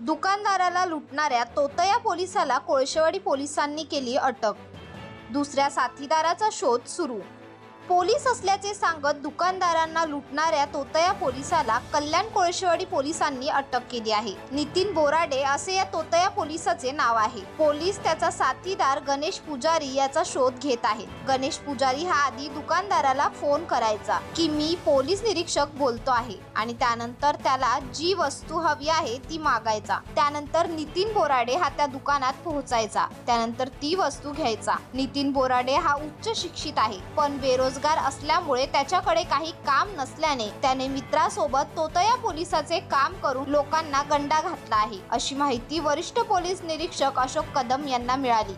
दुकानदाराला लुटणाऱ्या तोतया पोलिसाला कोळशेवाडी पोलिसांनी केली अटक. दुसऱ्या साथीदाराचा शोध सुरू. पोलीस असल्याचे सांगत दुकानदारांना लुटणाऱ्या तोतया पोलिसाला कल्याण कोळशेवाडी पोलिसांनी अटक केली आहे. नितीन बोराडे असे या तोतया पोलिसाचे नाव आहे. पोलीस त्याचा साथीदार गणेश पुजारी याचा शोध घेत आहेत. गणेश पुजारी हा आधी दुकानदाराला फोन करायचा की मी पोलीस निरीक्षक बोलतो आहे आणि त्यानंतर त्याला जी वस्तू हवी आहे ती मागायचा. त्यानंतर नितीन बोराडे हा त्या दुकानात पोहोचायचा. त्यानंतर ती वस्तू घ्यायचा. नितीन बोराडे हा उच्च शिक्षित आहे पण बेरोजगार असल्यामुळे त्याच्याकडे काही काम नसल्याने त्याने मित्रासोबत तोतया पोलिसाचे काम करून लोकांना गंडा घातला आहे. अशी माहिती वरिष्ठ पोलीस निरीक्षक अशोक कदम यांना मिळाली.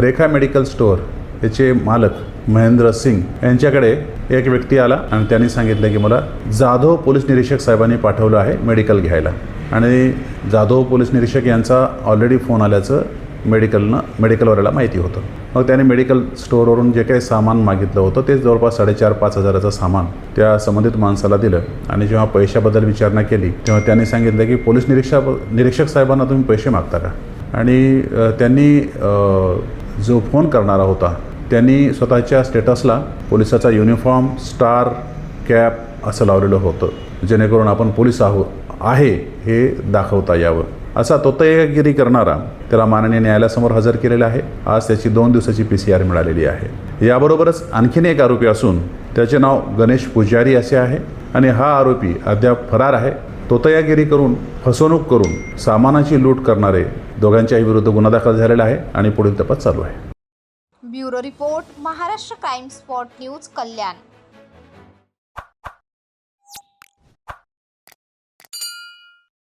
रेखा मेडिकल स्टोअर याचे मालक महेंद्र सिंग यांच्याकडे एक व्यक्ती आला आणि त्यांनी सांगितलं की मला जाधव पोलीस निरीक्षक साहेबांनी पाठवलं आहे मेडिकल घ्यायला. आणि जाधव पोलीस निरीक्षक यांचा ऑलरेडी फोन आल्याचं मेडिकलनं मेडिकलवाल्याला माहिती होतं. मग त्याने मेडिकल स्टोअरवरून जे काही सामान मागितलं होतं ते जवळपास साडेचार पाच हजाराचं सामान त्या संबंधित माणसाला दिलं. आणि जेव्हा पैशाबद्दल विचारणा केली तेव्हा त्यांनी सांगितलं की पोलीस निरीक्षा निरीक्षक साहेबांना तुम्ही पैसे मागता का? आणि त्यांनी जो फोन करणारा होता त्यांनी स्वतःच्या स्टेटसला पोलिसाचा युनिफॉर्म स्टार कॅप असं लावलेलं होतं. जेणेकरून आपण पोलीस आहो आहे हे दाखवता यावं. असा तोतयगिरी करणारा त्याला माननीय न्यायालयासमोर हजर केलेला आहे. आज त्याची दोन दिवसाची पी सी आर मिळालेली आहे. याबरोबरच आणखीन एक आरोपी असून त्याचे नाव गणेश पुजारी असे आहे आणि हा आरोपी अद्याप फरार आहे. तोतयागिरी करून फसवणूक करून सामानाची लूट करणारे दोघांच्याही विरुद्ध गुन्हा दाखल झालेला आहे आणि पुढील तपास चालू आहे. Bureau report Maharashtra crime spot news Kalyan.